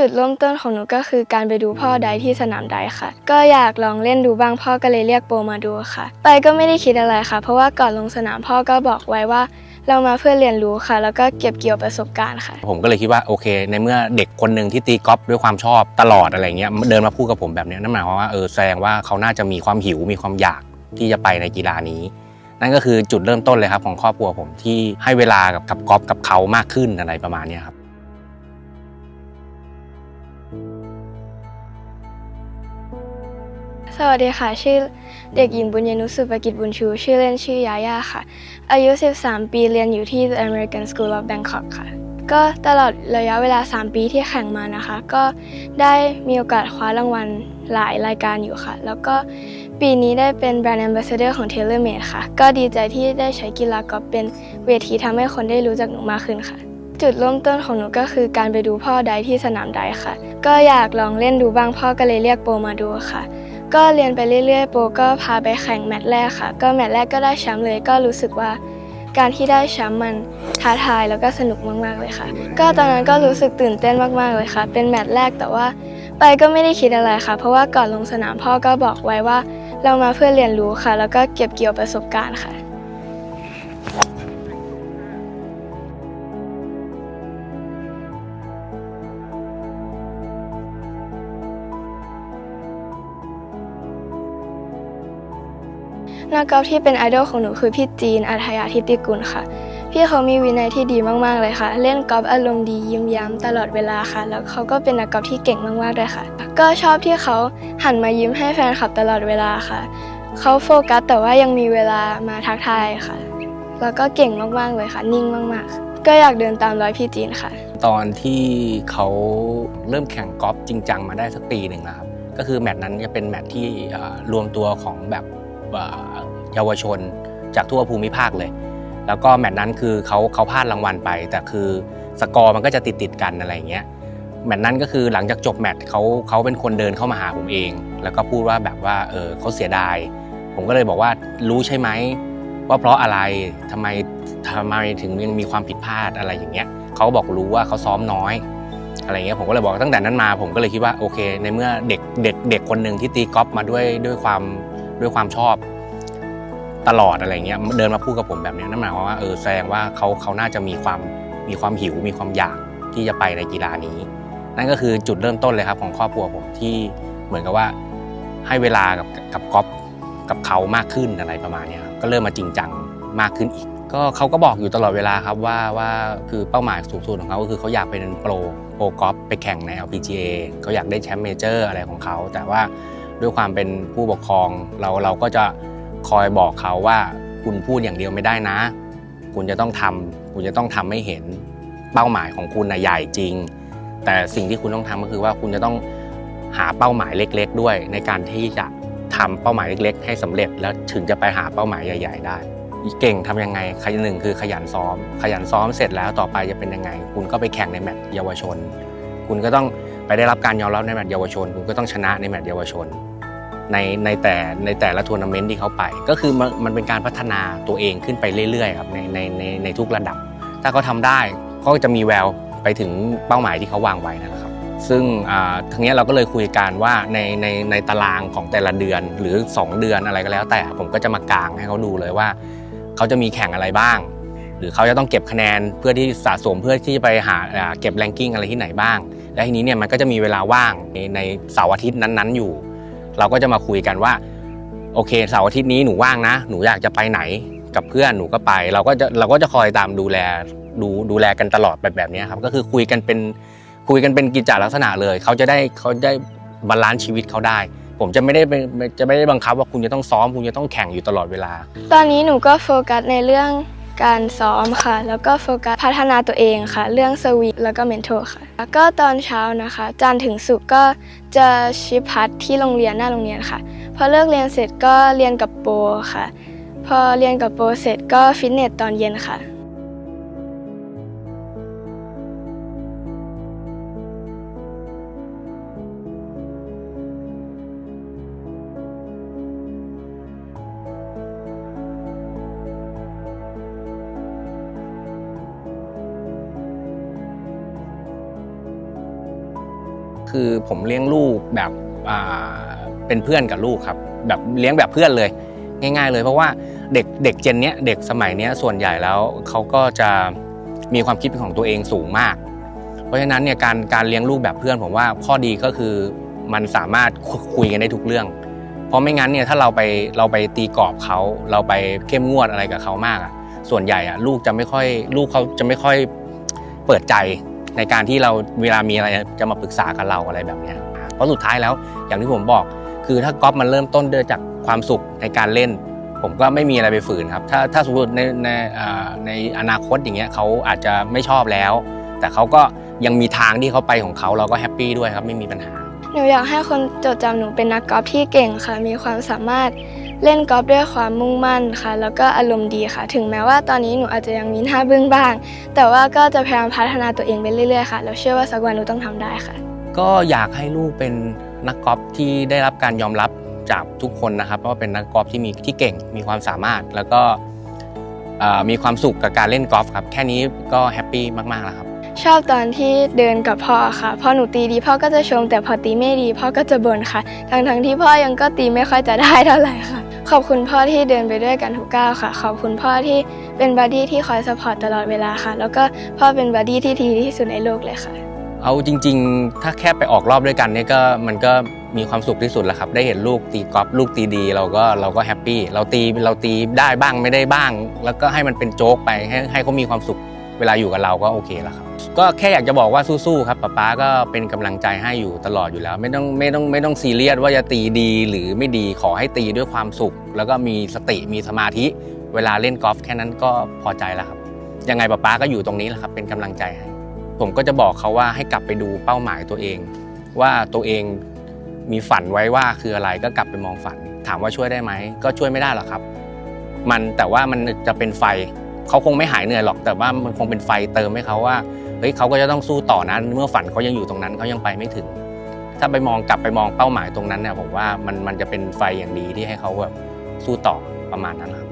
จุดเริ่มต้นของหนูก็คือการไปดูพ่อไดฟ์ที่สนามไดฟ์ค่ะ ก็อยากลองเล่นดูบ้างพ่อก็เลยเรียกโปรมาดูค่ะ ไปก็ไม่ได้คิดอะไรค่ะ เพราะว่าก่อนลงสนามพ่อก็บอกไว้ว่า เรามาเพื่อเรียนรู้ค่ะ แล้วก็เก็บเกี่ยวประสบการณ์ค่ะ ผมก็เลยคิดว่าโอเค ในเมื่อเด็กคนหนึ่งที่ตีกอล์ฟด้วยความชอบตลอดอะไรเงี้ยเดินมาพูดกับผมแบบเนี้ยนั่นหมายความว่าเออแสดงว่าเขาน่าจะมีความหิวมีความอยากที่จะไปในกีฬานี้นั่นก็คือจุดเริ่มต้นเลยครับของครอบครัวผมที่ให้เวลากับกับกอล์ฟกับเขามากขึ้นอะไรประมาณเนี้ยครับ สวัสดีค่ะ ชื่อเด็กหญิงบุญยนุสุภกิจบุญชู ชื่อเล่นชื่อยาย่าค่ะ อายุ 13 ปีเรียนอยู่ที่ The American School of Bangkok ค่ะ ก็ตลอดระยะเวลา 3 ปีที่แข่งมานะคะ ก็ได้มีโอกาสคว้ารางวัลหลายรายการอยู่ค่ะ แล้วก็ปีนี้ได้เป็น Brand Ambassador ของ TaylorMade ค่ะ ก็ดีใจที่ได้ใช้กีฬากอล์ฟเป็นเวทีทำให้คนได้รู้จักหนูมากขึ้นค่ะจุดเริ่มต้นของหนูก็คือการไปดูพ่อไดที่สนามไดค่ะ ก็อยากลองเล่นดูบ้างพ่อก็เลยเรียกโปมาดูค่ะ ก็เรียนไปเรื่อยๆ โปรก็พาไปแข่งแมตช์แรกค่ะ ก็แมตช์แรกก็ได้แชมป์เลย ก็รู้สึกว่าการที่ได้แชมป์มันท้าทายแล้วก็สนุกมากๆเลยค่ะ ก็ตอนนั้นก็รู้สึกตื่นเต้นมากๆเลยค่ะ เป็นแมตช์แรกแต่ว่าไปก็ไม่ได้คิดอะไรค่ะ เพราะว่าก่อนลงสนามพ่อก็บอกไว้ว่า เรามาเพื่อเรียนรู้ค่ะ แล้วก็เก็บเกี่ยวประสบการณ์ค่ะ นักกอล์ฟที่เป็นไอดอลของหนูคือพี่จีนอัธยาทิติกุลค่ะ พี่เขามีวินัยที่ดีมากๆเลยค่ะ เล่นกอล์ฟอารมณ์ดียิ้มย้มตลอดเวลาค่ะ แล้วเขาก็เป็นนักกอล์ฟที่เก่งมากๆด้วยค่ะ ก็ชอบที่เขาหันมายิ้มให้แฟนคลับตลอดเวลาค่ะ เขาโฟกัสแต่ว่ายังมีเวลามาทักทายค่ะ แล้วก็เก่งมากๆเลยค่ะ นิ่งมากๆก็อยากเดินตามรอยพี่จีนค่ะ ตอนที่เขาเริ่มแข่งกอล์ฟจริงจังมาได้สักปีหนึ่งแล้วครับ ก็คือแมตช์นั้นจะเป็นแมตช์ที่รวมตัวของแบบ เยาวชนจากทั่วภูมิภาคเลย แล้วก็แมตช์นั้นคือเขาเขาพลาดรางวัลไป แต่คือสกอร์มันก็จะติดติดกันอะไรอย่างเงี้ยแมตช์นั้นก็คือหลังจากจบแมตช์เขาเขาเป็นคนเดินเข้ามาหาผมเอง แล้วก็พูดว่าแบบว่าเออเขาเสียดาย ผมก็เลยบอกว่ารู้ใช่ไหมว่าเพราะอะไรทำไมทำไมถึงยังมีความผิดพลาดอะไรอย่างเงี้ยเขาบอกรู้ว่าเขาซ้อมน้อยอะไรเงี้ยผมก็เลยบอกตั้งแต่นั้นมา ผมก็เลยคิดว่าโอเค ในเมื่อเด็กเด็กเด็กคนหนึ่งที่ตีกอล์ฟมาด้วยด้วยความ ด้วยความชอบตลอดอะไรเงี้ยเดินมาพูดกับผมแบบนี้นั่นหมายความว่าเออแสดงว่าเขาเขาน่าจะมีความมีความหิวมีความอยากที่จะไปในกีฬานี้ นั่นก็คือจุดเริ่มต้นเลยครับของครอบครัวผมที่เหมือนกับว่าให้เวลากับกับกอล์ฟกับเขามากขึ้นอะไรประมาณนี้ครับก็เริ่มมาจริงจังมากขึ้นอีก ก็เขาก็บอกอยู่ตลอดเวลาครับว่าว่าคือเป้าหมายสูงสุดของเขาก็คือเขาอยากเป็นโปรโปรกอล์ฟไปแข่งใน LPGA เขาอยากได้แชมป์เมเจอร์อะไรของเขา แต่ว่า ด้วยความเป็นผู้ปกครองเราเราก็จะคอยบอกเขาว่าคุณพูดอย่างเดียวไม่ได้นะ คุณจะต้องทำคุณจะต้องทำให้เห็นเป้าหมายของคุณนะใหญ่จริง แต่สิ่งที่คุณต้องทำก็คือว่าคุณจะต้องหาเป้าหมายเล็ก ๆ ด้วย ในการที่จะทำเป้าหมายเล็ก ๆ ให้สำเร็จ แล้วถึงจะไปหาเป้าหมายใหญ่ ๆ ได้เก่งทำยังไงขยันหนึ่งคือขยันซ้อม ขยันซ้อมเสร็จแล้วต่อไปจะเป็นยังไง คุณก็ไปแข่งในแมตช์เยาวชน คุณก็ต้องไปได้รับการยอมรับในแมตช์เยาวชน คุณก็ต้องชนะในแมตช์เยาวชน ในในแต่ในแต่ละทัวร์นาเมนต์ที่เขาไป ก็คือมันมันเป็นการพัฒนาตัวเองขึ้นไปเรื่อยๆครับในในในในทุกระดับ ถ้าเขาทำได้เขาก็จะมีแววไปถึงเป้าหมายที่เขาวางไว้นะครับ ซึ่งอ่าทั้งนี้เราก็เลยคุยกันว่าในในในตารางของแต่ละเดือนหรือ 2 เดือนอะไรก็แล้ว แต่ผมก็จะมากางให้เขาดูเลยว่า เขาจะมีแข่งอะไรบ้าง หรือเขาจะต้องเก็บคะแนนเพื่อที่สะสมเพื่อที่จะไปหาอ่าเก็บแรงกิ้งอะไรที่ไหนบ้าง และทีนี้เนี่ยมันก็จะมีเวลาว่างในในเสาร์อาทิตย์นั้นๆอยู่ เราก็จะมาคุยกันว่า โอเคเสาร์อาทิตย์นี้หนูว่างนะ หนูอยากจะไปไหนกับเพื่อนหนูก็ไป เราก็จะเราก็จะคอยตามดูแลดูดูแลกันตลอดแบบแบบนี้ครับก็คือคุยกันเป็นคุยกันเป็นกิจจลักษณะเลย เขาจะได้เขาได้บาลานซ์ชีวิตเขาได้ ผมจะไม่ได้เป็นจะไม่ได้บังคับว่าคุณจะต้องซ้อมคุณจะต้องแข่งอยู่ตลอดเวลา ตอนนี้หนูก็โฟกัสในเรื่อง การซ้อมค่ะ แล้วก็โฟกัสพัฒนาตัวเองค่ะ เรื่องสวีทแล้วก็เมนทอร์ค่ะ แล้วก็ตอนเช้านะคะ จันถึงสุกก็จะชิพัดที่โรงเรียนหน้าโรงเรียนค่ะ พอเลิกเรียนเสร็จก็เรียนกับโปค่ะ พอเรียนกับโปเสร็จก็ฟิตเนสตอนเย็นค่ะ คือผมเลี้ยงลูกแบบเป็นเพื่อนกับลูกครับ แบบเลี้ยงแบบเพื่อนเลย ง่าย ๆ เลย เพราะว่าเด็กเด็กเจนเนี้ยเด็กสมัยเนี้ยส่วนใหญ่แล้วเขาก็จะมีความคิดเป็นของตัวเองสูงมาก เพราะฉะนั้นเนี่ยการการเลี้ยงลูกแบบเพื่อนผมว่าข้อดีก็คือมันสามารถคุคุยกันได้ทุกเรื่อง เพราะไม่งั้นเนี่ยถ้าเราไปเราไปตีกรอบเขาเราไปเข้มงวดอะไรกับเขามากอะส่วนใหญ่อะลูกจะไม่ค่อยลูกเขาจะไม่ค่อยเปิดใจ ในการที่เราเวลามีอะไรจะมาปรึกษากับเราอะไรแบบนี้เพราะสุดท้ายแล้วอย่างที่ผมบอก คือถ้ากอล์ฟมันเริ่มต้นด้วยจากความสุขในการเล่น ผมก็ไม่มีอะไรไปฝืนครับ ถ้าถ้าสมมติในในในอนาคตอย่างเงี้ยเขาอาจจะไม่ชอบแล้ว แต่เขาก็ยังมีทางที่เขาไปของเขาเราก็แฮปปี้ด้วยครับไม่มีปัญหาหนูอยากให้คนจดจำหนูเป็นนักกอล์ฟที่เก่งค่ะ มีความสามารถ เล่นกอล์ฟด้วยความมุ่งมั่นค่ะ แล้วก็อารมณ์ดีค่ะ ถึงแม้ว่าตอนนี้หนูอาจจะยังมีหน้าบึ้งบ้าง แต่ว่าก็จะพยายามพัฒนาตัวเองไปเรื่อยๆค่ะแล้วเชื่อว่าสักวันหนูต้องทำได้ค่ะ ก็อยากให้ลูกเป็นนักกอล์ฟที่ได้รับการยอมรับจากทุกคนนะครับว่าเป็นนักกอล์ฟที่มีที่เก่งมีความสามารถแล้วก็เอ่อมีความสุขกับการเล่นกอล์ฟครับ แค่นี้ก็แฮปปี้มากๆแล้วครับ ชอบตอนที่เดินกับพ่อค่ะพอหนูตีดีพ่อก็จะชมแต่พอตีไม่ดีพ่อก็จะบ่นค่ะ ทั้งๆที่พ่อยังก็ตีไม่ค่อยจะได้เท่าไหร่ค่ะ ขอบคุณพ่อที่เดินไปด้วยกันทุกก้าวค่ะ ขอบคุณพ่อที่เป็นบัดดี้ที่คอยสปอร์ตตลอดเวลาค่ะ แล้วก็พ่อเป็นบัดดี้ที่ดีที่สุดในโลกเลยค่ะ เอาจริง ๆ ถ้าแค่ไปออกรอบด้วยกันเนี่ยก็มันก็มีความสุขที่สุดแล้วครับ ได้เห็นลูกตีกอล์ฟลูกตีดี เราก็เราก็แฮปปี้เราตีเราตีได้บ้างไม่ได้บ้าง แล้วก็ให้มันเป็นโจ๊กไปให้ให้เขามีความสุข เวลาอยู่กับเราก็โอเคแล้วครับ ก็แค่อยากจะบอกว่าสู้ๆครับป๊าป๊าก็เป็นกำลังใจให้อยู่ตลอดอยู่แล้ว ไม่ต้องไม่ต้องไม่ต้องซีเรียสว่าจะตีดีหรือไม่ดีขอให้ตีด้วยความสุข แล้วก็มีสติมีสมาธิ เวลาเล่นกอล์ฟแค่นั้นก็พอใจแล้วครับ ยังไงป๊าป๊าก็อยู่ตรงนี้แหละครับ เป็นกำลังใจให้ ผมก็จะบอกเขาว่าให้กลับไปดูเป้าหมายตัวเอง ว่าตัวเองมีฝันไว้ว่าคืออะไรก็กลับไปมองฝัน ถามว่าช่วยได้ไหมก็ช่วยไม่ได้หรอกครับ มันแต่ว่ามันจะเป็นไฟ เขาคงไม่หายเหนื่อยหรอกแต่ว่ามันคงเป็นไฟเติมให้เขาว่าเฮ้ยเขาก็จะต้องสู้ต่อนะเมื่อฝันเขายังอยู่ตรงนั้นเขายังไปไม่ถึง ถ้าไปมองกลับไปมองเป้าหมายตรงนั้นเนี่ยผมว่ามันมันจะเป็นไฟอย่างดีที่ให้เขาแบบสู้ต่อประมาณนั้นครับ